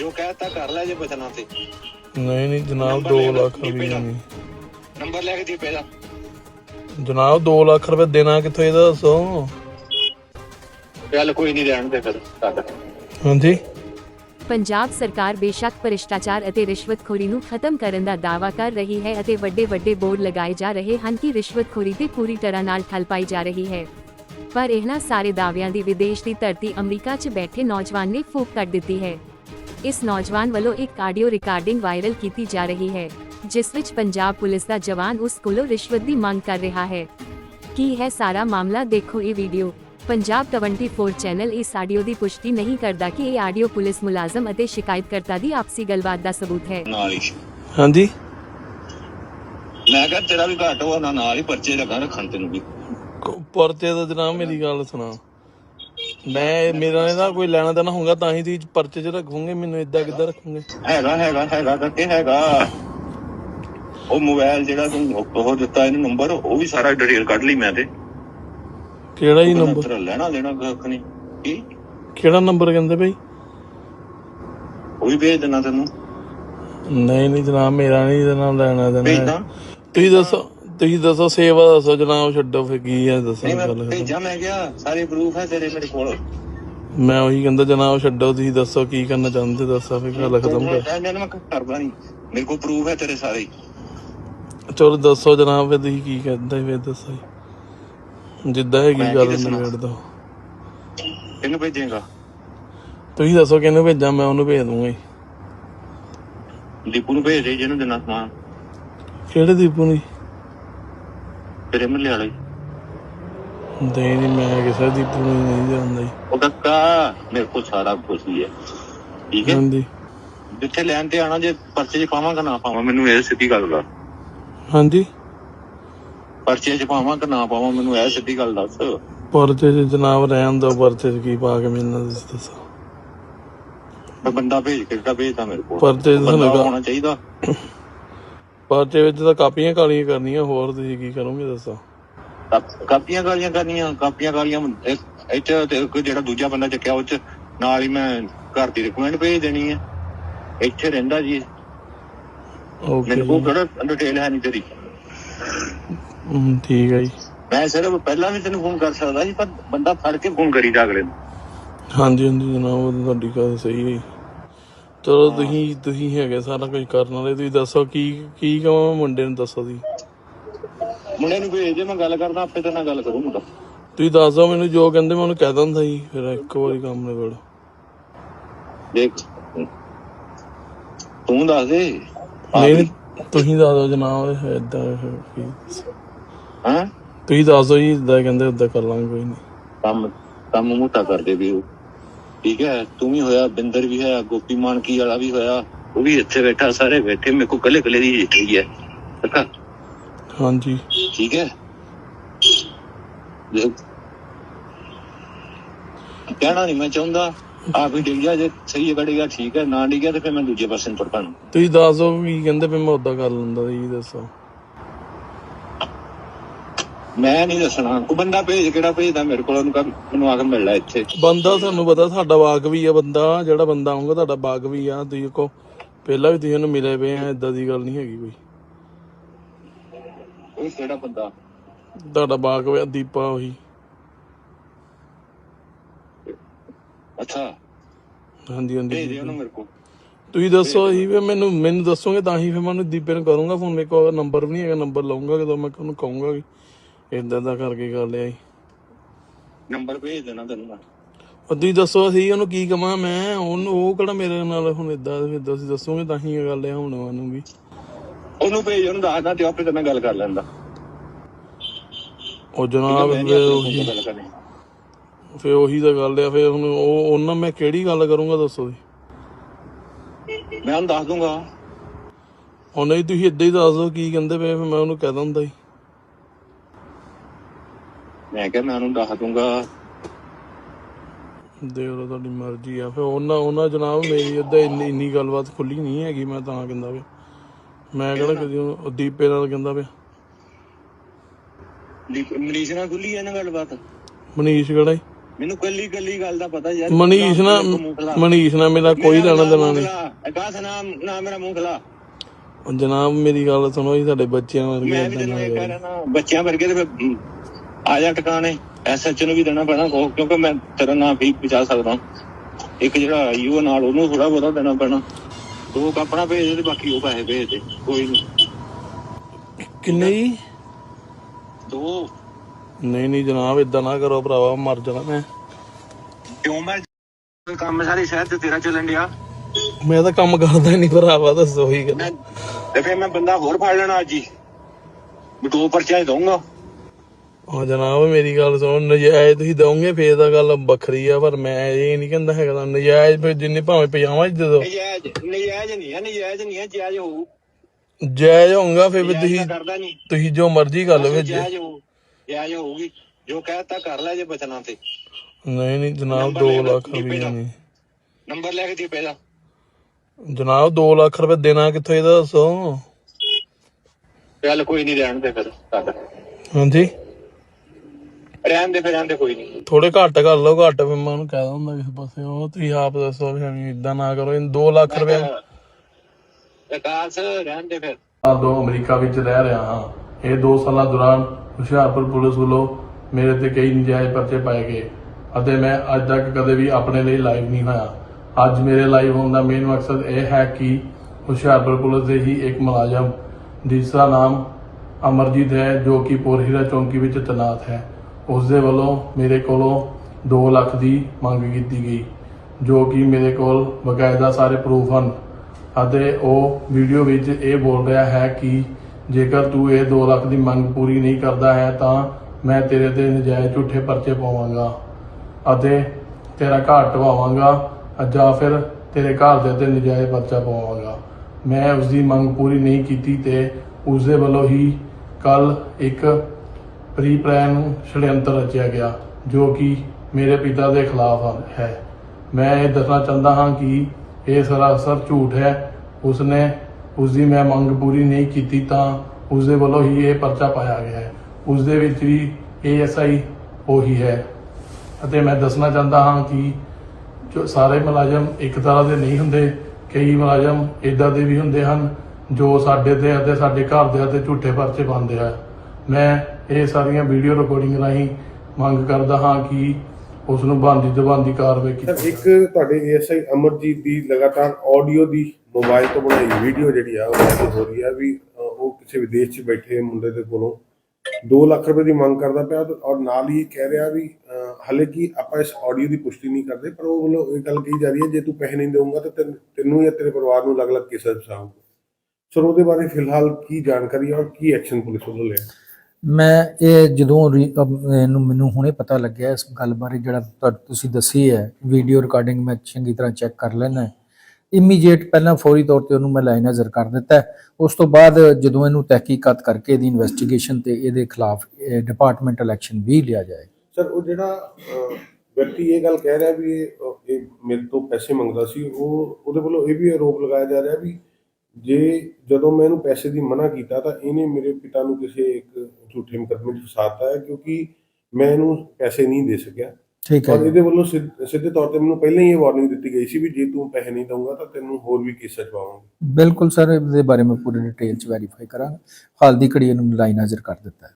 ਜੋ ਕਹਿਤਾ ਕਰ ਲੈ ਜੇ ਬਚਣਾ ਤੇ। ਨਹੀਂ ਨਹੀਂ ਜਨਾਬ ਨੰਬਰ 2 ਲੈ ਲਓ, ਲੱਖ ਰੁਪਏ? ਨਹੀਂ। ਨੰਬਰ ਲੈ ਕੇ ਦੀ। ਪੈਦਾ ਜਨਾਬ 2 ਲੱਖ ਰੁਪਏ ਦੇਣਾ ਕਿੱਥੋਂ ਇਹਦਾ ਦੱਸੋ। ਚੱਲ ਕੋਈ ਨਹੀਂ ਰਹਿਣ ਦੇ ਫਿਰ ਛੱਡ ਹਾਂਜੀ। ਪੰਜਾਬ ਸਰਕਾਰ ਬੇਸ਼ੱਕ ਭ੍ਰਿਸ਼ਟਾਚਾਰ ਅਤੇ ਰਿਸ਼ਵਤਖੋਰੀ ਨੂੰ ਖਤਮ ਕਰਨ ਦਾ ਦਾਅਵਾ ਕਰ ਰਹੀ ਹੈ ਅਤੇ ਵੱਡੇ ਵੱਡੇ ਬੋਰਡ ਲਗਾਏ ਜਾ ਰਹੇ ਹਨ ਕਿ ਰਿਸ਼ਵਤਖੋਰੀ ਤੇ ਪੂਰੀ ਤਰ੍ਹਾਂ ਨਾਲ ਠੱਲ ਪਾਈ ਜਾ ਰਹੀ ਹੈ। ਪਰ ਇਹਨਾਂ ਸਾਰੇ ਦਾਅਵਿਆਂ ਦੀ ਵਿਦੇਸ਼ ਦੀ ਧਰਤੀ ਅਮਰੀਕਾ 'ਚ ਬੈਠੇ ਨੌਜਵਾਨ ਨੇ ਫੂਕ ਕੱਢ ਦਿੱਤੀ ਹੈ। ਇਸ ਨੌਜਵਾਨ ਵੱਲੋਂ ਇੱਕ ਆਡੀਓ ਰਿਕਾਰਡਿੰਗ ਵਾਇਰਲ ਕੀਤੀ ਜਾ ਰਹੀ ਹੈ ਜਿਸ ਵਿੱਚ ਪੰਜਾਬ ਪੁਲਿਸ ਦਾ ਜਵਾਨ ਉਸ ਕੋਲੋਂ ਰਿਸ਼ਵਤ ਦੀ ਮੰਗ ਕਰ ਰਿਹਾ ਹੈ। ਕੀ ਹੈ ਸਾਰਾ ਮਾਮਲਾ? ਦੇਖੋ ਇਹ ਵੀਡੀਓ ਪੰਜਾਬ 24 ਚੈਨਲ ਇਸ ਆਡੀਓ ਦੀ ਪੁਸ਼ਟੀ ਨਹੀਂ ਕਰਦਾ ਕਿ ਇਹ ਆਡੀਓ ਪੁਲਿਸ ਮੁਲਾਜ਼ਮ ਅਤੇ ਸ਼ਿਕਾਇਤਕਰਤਾ ਦੀ ਆਪਸੀ ਗੱਲਬਾਤ ਦਾ ਸਬੂਤ ਹੈ। ਨਾਲ ਹੀ। ਹਾਂਜੀ। ਮੈਂ ਕਿਹਾ ਤੇਰਾ ਵੀ ਘੱਟ ਹੋ ਨਾ ਨਾਲ ਹੀ ਪਰਚੇ ਲਗਾ ਰੱਖਣ ਤੈਨੂੰ ਵੀ। ਪਰਚੇ ਦਾ ਜਨਾਬ ਮੇਰੀ ਗੱਲ ਸੁਣਾ ਮੈਂ ਮੇਰਾ ਇਹਦਾ ਕੋਈ ਲੈਣਾ ਦੇਣਾ ਹੋਊਗਾ ਤਾਂ ਹੀ ਤੁਸੀਂ ਪਰਚੇ 'ਚ ਰੱਖੋਗੇ ਮੈਨੂੰ ਇਦਾਂ ਕਿੱਦਾਂ ਰੱਖੋਗੇ? ਹੈਗਾ ਹੈਗਾ ਹੈਗਾ ਕਰਕੇ ਹੈਗਾ। ਉਹ ਮੋਬਾਈਲ ਜਿਹੜਾ ਤੂੰ ਉਹ ਦਿੱਤਾ ਇਹਨੂੰ ਨੰਬਰ ਉਹ ਵੀ ਸਾਰਾ ਡਿਟੇਲ ਕੱਢ ਲਈ ਮੈਂ ਤੇ। ਕਿਹੜਾ ਹੀ ਨੰਬਰ ਤੇਰਾ ਲੈਣਾ ਦੇਣਾ ਕੱਖ ਨਹੀਂ। ਕੀ? ਕਿਹੜਾ ਨੰਬਰ ਕਹਿੰਦੇ ਬਈ? ਉਹ ਵੀ ਭੇਜ ਦੇਣਾ ਤੈਨੂੰ। ਨਹੀਂ ਨਹੀਂ ਜਨਾਬ ਮੇਰਾ ਨਹੀਂ ਇਹਦਾ ਨਾਮ ਲੈਣਾ ਦੇਣਾ। ਤੁਸੀਂ ਦੱਸੋ। ਤੁਸੀਂ ਦੱਸੋ ਸੇਵਾ ਦੱਸੋ ਜਨਾਬ ਛੱਡੋ ਫਿਰ ਕੀ ਹੈ ਦੱਸੋ ਨਹੀਂ ਮੈਂ ਗੱਲ ਖਤਮ। ਭੇਜਾਂ ਮੈਂ ਗਿਆ ਸਾਰੇ ਪ੍ਰੂਫ ਹੈ ਤੇਰੇ ਮੇਰੇ ਕੋਲ ਮੈਂ ਉਹੀ ਕਹਿੰਦਾ ਜਨਾਬ ਛੱਡੋ ਤੁਸੀਂ ਦੱਸੋ ਕੀ ਕਰਨਾ ਚਾਹੁੰਦੇ ਦੱਸੋ ਫਿਰ ਗੱਲ ਖਤਮ ਕਰ ਮੈਂ ਮੈਂ ਕਰਦਾ ਨਹੀਂ ਮੇਰੇ ਕੋਲ ਪ੍ਰੂਫ ਹੈ ਤੇਰੇ ਸਾਰੇ। ਚਲੋ ਦੱਸੋ ਜਨਾਬ ਫਿਰ ਤੁਸੀਂ ਕੀ ਕਹਿੰਦੇ ਫਿਰ ਦੱਸੋ ਜੀ। ਜਿੱਦਾਂ ਹੈਗੀ ਮੈਂ ਕੀ ਗੱਲ ਦੱਸਣਾ? ਨਿਬੇੜ ਦੋ ਭੇਜੇਗਾ ਤੁਸੀਂ ਦੱਸੋ ਕਿਹਨੂੰ ਭੇਜਾਂ ਮੈਂ ਉਹਨੂੰ ਭੇਜ ਦੂੰਗਾ ਜੀ। ਦੀਪੂ ਨੂੰ ਭੇਜ ਦੇ ਜਿਹਨੂੰ ਦੇਣਾ ਸਮਾਨ ਕਿਹੜੇ ਦੀਪੂ ਨਹੀਂ ਤੇਰੇ ਮੱਲੇ ਵਾਲੇ। ਦੇ ਨਹੀਂ ਮੈਂ ਕਿਸੇ ਦੀਪੂ ਨੂੰ ਨਹੀਂ ਜਾਣਦਾ ਜੀ। ਉਹ ਕੱਕਾ ਮੇਰੇ ਕੋਲ ਸਾਰਾ ਕੁਝ ਹੀ ਹੈ। ਠੀਕ ਹੈ? ਹਾਂਜੀ। ਜਿੱਥੇ ਲੈਣ ਤੇ ਆਣਾ ਜੇ ਪਰਚੇ 'ਚ ਪਾਵਾਂਗਾ ਨਾ ਪਾਵਾਂ ਮੈਨੂੰ ਇਹ ਸਿੱਧੀ ਗੱਲ ਦਾ ਹਾਂਜੀ। ਪਰਚੇ 'ਚ ਪਾਵਾਂ ਕਿ ਨਾ ਪਾਵਾਂ ਮੈਨੂੰ ਇਹ ਸਿੱਧੀ ਗੱਲ ਦੱਸ। ਪਰਚੇ 'ਚ ਜਨਾਬ ਰਹਿਣ ਦੋ ਪਰਚੇ 'ਚ ਕੀ ਪਾ ਕੇ ਮੈਨੂੰ ਦੱਸੋ। ਮੈਂ ਬੰਦਾ ਭੇਜ ਕੇ ਕਿਹੜਾ ਭੇਜਦਾ ਮੇਰੇ ਕੋਲ? ਪਰਚੇ 'ਚ ਬੰਦਾ ਹੋਣਾ ਚਾਹੀਦਾ। ਪਰਚੇ ਵਿੱਚ ਤਾਂ ਕਾਪੀਆਂ ਕਾਲੀਆਂ ਕਰਨੀਆਂ ਹੋਰ ਤੁਸੀਂ ਕੀ ਕਰੋਗੇ ਦੱਸੋ? ਕਾਪ- ਕਾਪੀਆਂ ਗਾਲੀਆਂ ਕਰਨੀਆਂ ਕਾਪੀਆਂ ਇਹ- ਇੱਥੇ ਤੇ ਕੋਈ ਜਿਹੜਾ ਦੂਜਾ ਬੰਦਾ ਚੱਕਿਆ ਉਹ 'ਚ ਨਾਲ ਹੀ ਮੈਂ ਘਰ ਦੀ ਰਿਕਮੈਂਡ ਭੇਜ ਦੇਣੀ ਹੈ। ਇੱਥੇ ਰਹਿੰਦਾ ਜੀ ਓਕੇ ਮੇਰੇ ਕੋਲ ਕਿਹੜਾ ਡਿਟੇਲ ਹੈ ਨਹੀਂ ਤੇਰੀ। ਠੀਕ ਹੈ ਜੀ। ਮੈਂ ਸਿਰਫ ਪਹਿਲਾਂ ਵੀ ਤੈਨੂੰ ਫੋਨ ਕਰ ਸਕਦਾ ਸੀ ਪਰ ਬੰਦਾ ਫੜ ਕੇ ਫੋਨ ਕਰੀਦਾ ਅਗਲੇ ਨੂੰ। ਹਾਂਜੀ ਹਾਂਜੀ ਜਨਾਬ ਤੁਹਾਡੀ ਗੱਲ ਸਹੀ ਹੈ ਚਲੋ ਤੁਸੀਂ ਤੁਸੀਂ ਹੈਗੇ ਸਾਰਾ ਕੁਝ ਕਰਨ ਵਾਲੇ ਤੁਸੀਂ ਦੱਸੋ ਕੀ ਕੀ ਕਹਾਂ ਮੁੰਡੇ ਨੂੰ ਦੱਸੋ ਤੁਸੀਂ? ਮੁੰਡੇ ਨੂੰ ਭੇਜ ਦੇ ਮੈਂ ਗੱਲ ਕਰਦਾ ਆਪੇ ਤੇਰੇ ਨਾਲ ਗੱਲ ਕਰੂ ਮੁੰਡਾ। ਤੁਸੀਂ ਦੱਸ ਦਿਓ ਮੈਨੂੰ ਜੋ ਕਹਿੰਦੇ ਮੈਂ ਉਹਨੂੰ ਕਹਿ ਦਿੰਦਾ ਜੀ ਫਿਰ ਇੱਕ ਵਾਰੀ ਕੰਮ ਨਿਬੜ ਦੇਖ ਤੂੰ ਦੱਸ ਦੇ ਨਹੀਂ ਨਹੀਂ, ਤੁਸੀਂ ਦੱਸ ਦਿਓ ਜਨਾਬ ਇਦਾਂ ਹਾਂ ਤੁਸੀਂ ਦੱਸ ਦਿਓ ਜੀ ਇਦਾਂ ਕਹਿੰਦੇ ਉਦਾਂ ਕਰ ਲਾਂਗੇ ਕੋਈ ਨਹੀਂ। ਕੰਮ ਕੰਮ ਮੋਟਾ ਕਰਦੇ ਵੀ ਉਹ। ਠੀਕ ਹੈ ਤੂੰ ਵੀ ਹੋਇਆ ਬਿੰਦਰ ਵੀ ਹੋਇਆ ਗੋਪੀ ਮਾਨਕੀ ਵਾਲਾ ਵੀ ਹੋਇਆ ਉਹ ਵੀ ਇੱਥੇ ਬੈਠਾ ਸਾਰੇ ਬੈਠੇ ਮੇਰੇ ਕੋ ਕੱਲੇ ਕੱਲੇ ਦੀ ਹਿਸਟਰੀ ਹੈ ਪੱਕਾ? ਹਾਂਜੀ। ਠੀਕ ਹੈ। ਕਹਿਣਾ ਨਹੀਂ ਮੈਂ ਚਾਹੁੰਦਾ ਆਪ ਹੀ ਡਿੱਗ ਜਾ ਜੇ ਸਹੀ ਕੱਢੇਗਾ ਠੀਕ ਹੈ ਨਾ ਡਿੱਗਿਆ ਤੇ ਫਿਰ ਮੈਂ ਦੂਜੇ ਪਾਸੇ ਨੂੰ ਤੁਰ ਪੈਣਾ। ਤੁਸੀਂ ਦੱਸ ਕੀ ਕਹਿੰਦੇ ਫਿਰ ਮੈਂ ਉਦਾਂ ਕਰ ਲੈਂਦਾ ਜੀ ਦੱਸੋ। ਮੈਂ ਨਹੀਂ ਦੱਸਣਾ। ਉਹ ਬੰਦਾ ਭੇਜ ਕਿਹੜਾ ਭੇਜਦਾ? ਮੇਰੇ ਕੋਲ ਉਹਨੂੰ ਕਹ ਮੈਨੂੰ ਆ ਕੇ ਮਿਲ ਲੈ ਇੱਥੇ। ਬੰਦਾ ਤੁਹਾਨੂੰ ਪਤਾ ਸਾਡਾ ਬਾਗ ਵੀ ਆ ਬੰਦਾ। ਜਿਹੜਾ ਬੰਦਾ ਆਉਂਗਾ ਤੁਹਾਡਾ ਬਾਗ ਵੀ ਆ। ਤੁਸੀਂ ਕੋ ਪਹਿਲਾਂ ਵੀ ਤੁਸੀਂ ਉਹਨੂੰ ਮਿਲੇ ਪਏ ਆ ਇਦਾਂ ਦੀ ਗੱਲ ਨਹੀਂ ਹੈਗੀ ਕੋਈ। ਉਹ ਕਿਹੜਾ ਬੰਦਾ? ਤੁਹਾਡਾ ਬਾਗ ਵੇ ਦੀਪਾ ਉਹੀ। ਅੱਛਾ। ਹਾਂਜੀ ਭੇਜ ਦੇ ਹਾਂਜੀ ਉਹਨੂੰ ਮੇਰੇ ਕੋਲ। ਤੁਸੀਂ ਦੱਸੋ ਹੀ ਵੀ ਮੈਨੂੰ ਮੈਨੂੰ ਦੱਸੋਗੇ ਤਾਂ ਹੀ ਫਿਰ ਮੈਂ ਉਹਨੂੰ ਦੀਪੇ ਨੂੰ ਕਰੂੰਗਾ। ਫੋਨ ਮੇਰੇ ਕੋਲ ਨੰਬਰ ਵੀ ਨਹੀਂ ਹੈਗਾ ਨੰਬਰ ਲਾਉਂਗਾ ਜਦੋਂ ਮੈਂ ਉਹਨੂੰ ਕਹੂੰਗਾ ਕਿ ਇਦਾਂ ਦਾ ਕਰਕੇ ਗੱਲ ਆ ਜੀ ਨੰਬਰ ਭੇਜ ਦੇਣਾ ਤੈਨੂੰ ਮੈਂ। ਉਹ ਤੁਸੀਂ ਦੱਸੋ ਅਸੀਂ ਉਹਨੂੰ ਕੀ ਕਵਾਂ ਮੈਂ? ਉਹਨੂੰ ਉਹ ਕਿਹੜਾ ਮੇਰੇ ਨਾਲ ਹੁਣ ਇਦਾਂ ਫਿਰ ਤੁਸੀਂ ਦੱਸੋਗੇ ਤਾਂ ਹੀ ਇਹ ਗੱਲ ਆ ਹੁਣ ਉਹਨੂੰ ਵੀ ਉਹਨੂੰ ਭੇਜ ਉਹਨੂੰ ਦੱਸਦਾ ਤੇ ਆਪੇ ਤੇ ਮੈਂ ਗੱਲ ਕਰ ਲੈਂਦਾ। ਉਹ ਜਨਾਬ ਮੈਂ ਨੀ ਫਿਰ ਆਪਣੇ ਉਹੀ ਕੋਲ ਗੱਲ ਕਰਨੀ ਫਿਰ ਉਹੀ ਤਾਂ ਗੱਲ ਆ ਫਿਰ ਹੁਣ ਉਹ ਉਹਨਾਂ ਮੈਂ ਕਿਹੜੀ ਗੱਲ ਕਰੂੰਗਾ ਦੱਸੋ ਜੀ। ਮੈਂ ਉਹਨੂੰ ਦੱਸ ਦੂੰਗਾ। ਉਹ ਨਹੀਂ ਤੁਸੀਂ ਇਦਾਂ ਹੀ ਦੱਸ ਦਿਓ ਕੀ ਕਹਿੰਦੇ ਪਏ ਫਿਰ ਮੈਂ ਉਹਨੂੰ ਕਹਿ ਦਿੰਦਾ ਜੀ। ਮੈਂ ਕਿਹਾ ਮੈਂ ਉਹਨੂੰ ਦੱਸ ਦੂੰਗਾ। ਦੇਖ ਲਓ ਤੁਹਾਡੀ ਮਰਜ਼ੀ ਆ। ਫਿਰ ਉਹਨਾਂ ਉਹਨਾਂ ਜਨਾਬ ਮੇਰੀ ਏਦਾਂ ਇੰਨੀ ਇੰਨੀ ਗੱਲਬਾਤ ਖੁੱਲੀ ਨਹੀਂ ਹੈਗੀ ਮੈਂ ਤਾਂ ਕਹਿੰਦਾ ਪਿਆ। ਮੈਂ ਕਿਹੜਾ ਕਦੀ ਉਹ ਦੀਪੇ ਨਾਲ ਕਹਿੰਦਾ ਪਿਆ। ਦੀਪ- ਮਨੀਸ਼ ਨਾਲ ਖੁੱਲੀ ਹੈ ਨਾ ਗੱਲਬਾਤ? ਮਨੀਸ਼ ਕਿਹੜਾ ਮੈਨੂੰ ਕੱਲੀ ਕੱਲੀ ਗੱਲ ਦਾ ਪਤਾ ਯਾਰ। ਮਨੀਸ਼ ਨਾ ਮਨੀਸ਼ ਨਾ ਮੇਰਾ ਕੋਈ ਲੈਣਾ ਦੇਣਾ ਨਹੀਂ। ਅਕਾਸ ਨਾਮ ਨਾ ਮੇਰਾ ਮੂੰਹ ਖਲਾ ਜਨਾਬ ਮੇਰੀ ਗੱਲ ਸੁਣੋ ਜੀ ਸਾਡੇ ਬੱਚਿਆਂ ਵਰਗੇ ਮੈਂ ਵੀ ਏਦਾਂ ਤੈਨੂੰ ਨਾ ਇਹ ਕਹਿ ਕਰੋ। ਰਿਹਾ ਨਾ ਬੱਚਿਆਂ ਵਰਗੇ ਤੇ ਫਿਰ, ਆ ਜਾ ਟਿਕਾਣੇ ਐਸਐਚ ਨੂੰ ਵੀ ਦੇਣਾ ਪੈਣਾ ਕਿਉਂਕਿ ਮੈਂ ਤੇਰਾ ਨਾਮ ਵੀ ਬਚਾ ਸਕਦਾ ਇੱਕ ਜਿਹੜਾ ਆਈਓ ਨਾਲ ਉਹਨੂੰ ਥੋੜਾ ਬਹੁਤਾ ਦੇਣਾ ਪੈਣਾ। ਦੋ ਆਪਣਾ ਭੇਜ ਦੇ ਬਾਕੀ ਉਹ ਪੈਸੇ ਭੇਜ ਦੇ ਕੋਈ ਨਹੀਂ। ਕਿੰਨੇ ਜੀ? ਦੋ। ਨਹੀਂ ਨਹੀਂ ਜਨਾਬ ਇਦਾਂ ਨਾ ਕਰੋ ਭਰਾਵਾ ਮਰ ਜਾਣਾ ਮੈਂ। ਕਿਉਂ ਮੈਂ ਕੰਮ ਸਾਰੀ ਸ਼ਹਿਰ ਤੇ ਤੇਰਾ ਚੱਲਣ ਡਿਆ? ਮੈਂ ਤਾਂ ਕੰਮ ਕਰਦਾ ਨਹੀਂ ਭਰਾਵਾ ਦੱਸੋ ਹੀ ਗੱਲ। ਮੈਂ ਤੇ ਫਿਰ ਮੈਂ ਬੰਦਾ ਹੋਰ ਫੜ ਲੈਣਾ ਅੱਜ ਹੀ। ਵੀ ਦੋ ਪਰਚੇ ਦਊਂਗਾ। ਹਾਂ ਜਨਾਬ ਮੇਰੀ ਗੱਲ ਸੁਣੋ ਨਜਾਇਜ਼ ਤੁਸੀਂ ਦਓਗੇ ਫੇਰ ਤਾਂ ਗੱਲ ਵੱਖਰੀ ਆ ਪਰ ਮੈਂ ਇਹ ਨਹੀਂ ਕਹਿੰਦਾ ਹੈਗਾ ਤਾਂ ਨਜਾਇਜ਼ ਫਿਰ ਜਿੰਨੇ ਭਾਵੇਂ ਪਜਾਮਾ ਦੇ ਦੋ ਨਜਾਇਜ਼ ਨਜਾਇਜ਼ ਨਹੀਂ ਹੈ ਨਜਾਇਜ਼ ਨਹੀਂ ਹੈ ਜਾਇਜ਼ ਹੋਊ। ਜਾਇਜ਼ ਹੋਊਗਾ ਫਿਰ ਵੀ ਤੁਸੀਂ ਤਾਂ ਕਰਦਾ ਨਹੀਂ। ਤੁਸੀਂ ਜੋ ਮਰਜ਼ੀ ਕਰ ਲਓ ਜਾਇਜ਼ ਹੋਊ ਜਾਇਜ਼ ਹੋਊਗੀ। ਜੋ ਕਹਿਤਾ ਕਰ ਲੈ ਜੇ ਬਚਣਾ ਤੇ। ਨਹੀਂ ਨਹੀਂ ਜਨਾਬ ਨੰਬਰ 2 ਲੈ ਲਓ, ਲੱਖ ਰੁਪਏ? ਨਹੀਂ। ਨੰਬਰ ਲੈ ਕੇ ਦੇ। ਪਹਿਲਾਂ ਜਨਾਬ 2 ਲੱਖ ਰੁਪਏ ਦੇਣਾ ਕਿੱਥੋਂ ਇਹਦਾ ਦੱਸੋ। ਚੱਲ ਕੋਈ ਨਹੀਂ ਰਹਿਣ ਦੇ ਫਿਰ ਹਾਂਜੀ। ਰਹਿਣ ਦੇ ਫਿਰ ਰਹਿਣ ਦੇ ਕੋਈ ਨਹੀਂ। ਥੋੜੇ ਘੱਟ ਕਰ ਲਓ ਘੱਟ ਫਿਰ ਮੈਂ ਉਹਨੂੰ ਕਹਿ ਦਿੰਦਾ ਕਿਸੇ ਪਾਸੇ ਉਹ ਤੁਸੀਂ ਆਪ ਦੱਸੋ ਵੀ ਐਵੇਂ ਇਦਾਂ ਨਾ ਕਰੋ ਇਹ 2 ਲੱਖ ਰੁਪਏ। ਵਿਕਾਸ ਰਹਿਣ ਦੇ ਫਿਰ। ਆ ਦੋ ਅਮਰੀਕਾ ਵਿੱਚ ਰਹਿ ਰਿਹਾ ਹਾਂ। ਇਹ 2 ਸਾਲਾਂ ਦੌਰਾਨ ਹੁਸ਼ਿਆਰਪੁਰ ਪੁਲਿਸ ਵੱਲੋਂ ਮੇਰੇ ਤੇ ਕਈ ਨਜਾਇਜ਼ ਪਰਚੇ ਪਾਏ ਗਏ ਅਤੇ ਮੈਂ ਅੱਜ ਤੱਕ ਕਦੇ ਵੀ ਆਪਣੇ ਲਈ ਲਾਈਵ ਨਹੀਂ ਹੋਇਆ। ਅੱਜ ਮੇਰੇ ਲਾਈਵ ਹੋਣ ਦਾ ਮੇਨ ਮਕਸਦ ਇਹ ਹੈ ਕਿ ਹੁਸ਼ਿਆਰਪੁਰ ਪੁਲਿਸ ਦੇ ਹੀ ਇੱਕ ਮੁਲਾਜ਼ਮ ਜਿਸ ਦਾ ਨਾਮ ਅਮਰਜੀਤ ਹੈ ਜੋ ਕਿ ਪੋਰਹੀਰਾ ਚੌਂਕੀ ਵਿੱਚ ਤੈਨਾਤ ਹੈ। ਉਸ ਦੇ ਵੱਲੋਂ ਮੇਰੇ ਕੋਲੋਂ 2 ਲੱਖ ਦੀ ਮੰਗ ਕੀਤੀ ਗਈ, ਜੋ ਕਿ ਮੇਰੇ ਕੋਲ ਬਕਾਇਦਾ ਸਾਰੇ ਪ੍ਰੂਫ ਹਨ। ਅਤੇ ਉਹ ਵੀਡੀਓ ਵਿੱਚ ਇਹ ਬੋਲ ਰਿਹਾ ਹੈ ਕਿ ਜੇਕਰ ਤੂੰ ਇਹ 2 ਲੱਖ ਦੀ ਮੰਗ ਪੂਰੀ ਨਹੀਂ ਕਰਦਾ ਹੈ, ਤਾਂ ਮੈਂ ਤੇਰੇ ਤੇ ਨਜਾਇਜ਼ ਝੂਠੇ ਪਰਚੇ ਪਾਵਾਂਗਾ ਅਤੇ ਤੇਰਾ ਘਰ ਢਵਾਵਾਂਗਾ ਜਾਂ ਫਿਰ ਤੇਰੇ ਘਰ ਦੇ ਤੇ ਨਜਾਇਜ਼ ਪਰਚਾ ਪਾਵਾਂਗਾ। ਮੈਂ ਉਸ ਦੀ ਮੰਗ ਪੂਰੀ ਨਹੀਂ ਕੀਤੀ ਤੇ ਉਸ ਦੇ ਵੱਲੋਂ ਹੀ ਕੱਲ ਇੱਕ ਪ੍ਰੀ ਨੂੰ ਛੜਯੰਤਰ ਰਚਿਆ ਗਿਆ, ਜੋ ਕਿ ਮੇਰੇ ਪਿਤਾ ਦੇ ਖਿਲਾਫ ਹੈ। ਮੈਂ ਇਹ ਦੱਸਣਾ ਚਾਹੁੰਦਾ ਹਾਂ ਕਿ ਇਹ ਸਰਾਸਰ ਝੂਠ ਹੈ। ਉਸਨੇ ਉਸ ਦੀ ਮੈਂ ਮੰਗ ਪੂਰੀ ਨਹੀਂ ਕੀਤੀ ਤਾਂ ਉਸ ਦੇ ਵੱਲੋਂ ਹੀ ਇਹ ਪਰਚਾ ਪਾਇਆ ਗਿਆ ਹੈ। ਉਸ ਦੇ ਵਿੱਚ ਵੀ ਏਐਸਆਈ ਉਹੀ ਹੈ। ਅਤੇ ਮੈਂ ਦੱਸਣਾ ਚਾਹੁੰਦਾ ਹਾਂ ਕਿ ਜੋ ਸਾਰੇ ਮੁਲਾਜ਼ਮ ਇੱਕ ਤਰ੍ਹਾਂ ਦੇ ਨਹੀਂ ਹੁੰਦੇ, ਕਈ ਮੁਲਾਜ਼ਮ ਇਦਾਂ ਦੇ ਵੀ ਹੁੰਦੇ ਹਨ ਜੋ ਸਾਡੇ ਤੇ ਅਤੇ ਸਾਡੇ ਘਰ ਦੇ ਅਤੇ ਝੂਠੇ ਪਰਚੇ ਪਾਉਂਦੇ ਆ। ਮੈਂ ਇਹ ਸਾਰੀਆਂ ਵੀਡੀਓ ਰਿਕਾਰਡਿੰਗ ਰਾਹੀਂ ਮੰਗ ਕਰਦਾ ਹਾਂ ਕਿ ਉਸ ਨੂੰ ਬੰਦੀ ਦਬਾਂਦੀ ਕਾਰਵਾਈ ਕੀਤੀ ਇੱਕ ਤੁਹਾਡੇ ਏਐਸਆਈ ਅਮਰਜੀਤ ਦੀ ਲਗਾਤਾਰ ਆਡੀਓ ਦੀ ਮੋਬਾਈਲ ਤੋਂ ਬਣਾਈ ਵੀਡੀਓ ਜਿਹੜੀ ਆ ਉਹ ਹੋ ਰਹੀ ਆ ਵੀ ਉਹ ਕਿਸੇ ਵਿਦੇਸ਼ 'ਚ ਬੈਠੇ ਮੁੰਡੇ ਦੇ ਕੋਲੋਂ 2 ਲੱਖ ਰੁਪਏ ਦੀ ਮੰਗ ਕਰਦਾ ਪਿਆ ਔਰ ਨਾਲ ਹੀ ਇਹ ਕਹਿ ਰਿਹਾ ਵੀ ਅ, ਕਿ ਆਪਾਂ ਇਸ ਆਡੀਓ ਦੀ ਪੁਸ਼ਟੀ ਨਹੀਂ ਕਰਦੇ ਪਰ ਉਹ ਵੱਲੋਂ ਇਹ ਗੱਲ ਕਹੀ ਜਾ ਰਹੀ ਹੈ ਜੇ ਤੂੰ ਪੈਸੇ ਨਹੀਂ ਦੇਊਂਗਾ ਤਾਂ ਤੈਨੂੰ- ਜਾਂ ਤੇਰੇ ਪਰਿਵਾਰ ਨੂੰ ਅਲੱਗ-ਅਲੱਗ ਕੇਸਾਂ 'ਚ ਫਸਾਊਂਗਾ ਸਰ ਉਹਦੇ ਬਾਰੇ ਫਿਲਹਾਲ ਕੀ ਜਾਣਕਾਰੀ ਔਰ ਕੀ ਐਕਸ਼ਨ ਪੁਲਿਸ ਵੱਲੋਂ ਲਿਆ? ਮੈਂ ਇਹ ਜਦੋਂ ਰੀ- ਅਮ ਇਹਨੂੰ ਮੈਨੂੰ ਹੁਣੇ ਪਤਾ ਲੱਗਿਆ ਇਸ ਗੱਲ ਬਾਰੇ ਜਿਹੜਾ ਤੁਹਾ- ਤੁਸੀਂ ਦੱਸੀ ਹੈ ਵੀਡੀਓ ਰਿਕਾਰਡਿੰਗ ਮੈਂ ਚੰਗੀ ਤਰ੍ਹਾਂ ਚੈੱਕ ਕਰ ਲੈਣਾ ਇਮੀਡੀਏਟ ਪਹਿਲਾਂ ਫੌਰੀ ਤੌਰ ਤੇ ਉਹਨੂੰ ਮੈਂ ਲਾਈਨ ਨਜ਼ਰ ਕਰ ਦਿੱਤਾ ਹੈ। ਉਸ ਤੋਂ ਬਾਅਦ ਜਦੋਂ ਇਹਨੂੰ ਤਹਿਕੀਕਾਤ ਕਰਕੇ ਇਹਦੀ ਇਨਵੈਸਟੀਗੇਸ਼ਨ ਤੇ ਇਹਦੇ ਖਿਲਾਫ ਡਿਪਾਰਟਮੈਂਟਲ ਐਕਸ਼ਨ ਵੀ ਲਿਆ ਜਾਏ ਸਰ ਉਹ ਜਿਹੜਾ ਅਹ, ਵਿਅਕਤੀ ਇਹ ਗੱਲ ਕਹਿ ਰਿਹਾ ਵੀ ਇਹ ਇਹ ਮੇਰੇ ਤੋਂ ਪੈਸੇ ਮੰਗਦਾ ਸੀ ਉਹ ਉਹਦੇ ਵੱਲੋਂ ਇਹ ਵੀ ਆਰੋਪ ਲਗਾਇਆ ਜਾ ਰਿਹਾ ਵੀ ਜੇ ਜਦੋਂ ਮੈਂ ਇਹਨੂੰ ਪੈਸੇ ਦੀ ਮਨਾ ਕੀਤਾ ਤਾਂ ਇਹਨੇ ਮੇਰੇ ਪਿਤਾ ਨੂੰ ਕਿਸੇ ਇੱਕ ਝੂਠੇ ਮੁਕੱਦਮੇ 'ਚ ਫਸਾਤਾ ਹੈ ਕਿਉਂਕਿ ਮੈਂ ਇਹਨੂੰ ਪੈਸੇ ਨਹੀਂ ਦੇ ਸਕਿਆ। ਠੀਕ ਹੈ ਔਰ। ਇਹਦੇ ਵੱਲੋਂ ਸਿੱਧ- ਸਿੱਧੇ ਤੌਰ ਤੇ ਮੈਨੂੰ ਪਹਿਲਾਂ ਹੀ ਇਹ ਵਾਰਨਿੰਗ ਦਿੱਤੀ ਗਈ ਸੀ ਵੀ ਜੇ ਤੂੰ ਪੈਸੇ ਨਹੀਂ ਦਊਂਗਾ ਤਾਂ ਤੈਨੂੰ ਹੋਰ ਵੀ ਕੇਸਾਂ 'ਚ ਪਾਵਾਂਗੇ। ਬਿਲਕੁਲ ਸਰ ਇਹਦੇ ਬਾਰੇ ਮੈਂ ਪੂਰੀ ਡਿਟੇਲ ਚ ਵੈਰੀਫਾਈ ਕਰਾਂਗਾ। ਹਾਲ ਦੀ ਘੜੀ ਇਹਨੂੰ ਲਾਈਨ ਨਜ਼ਰ ਕਰ ਦਿੱਤਾ ਹੈ।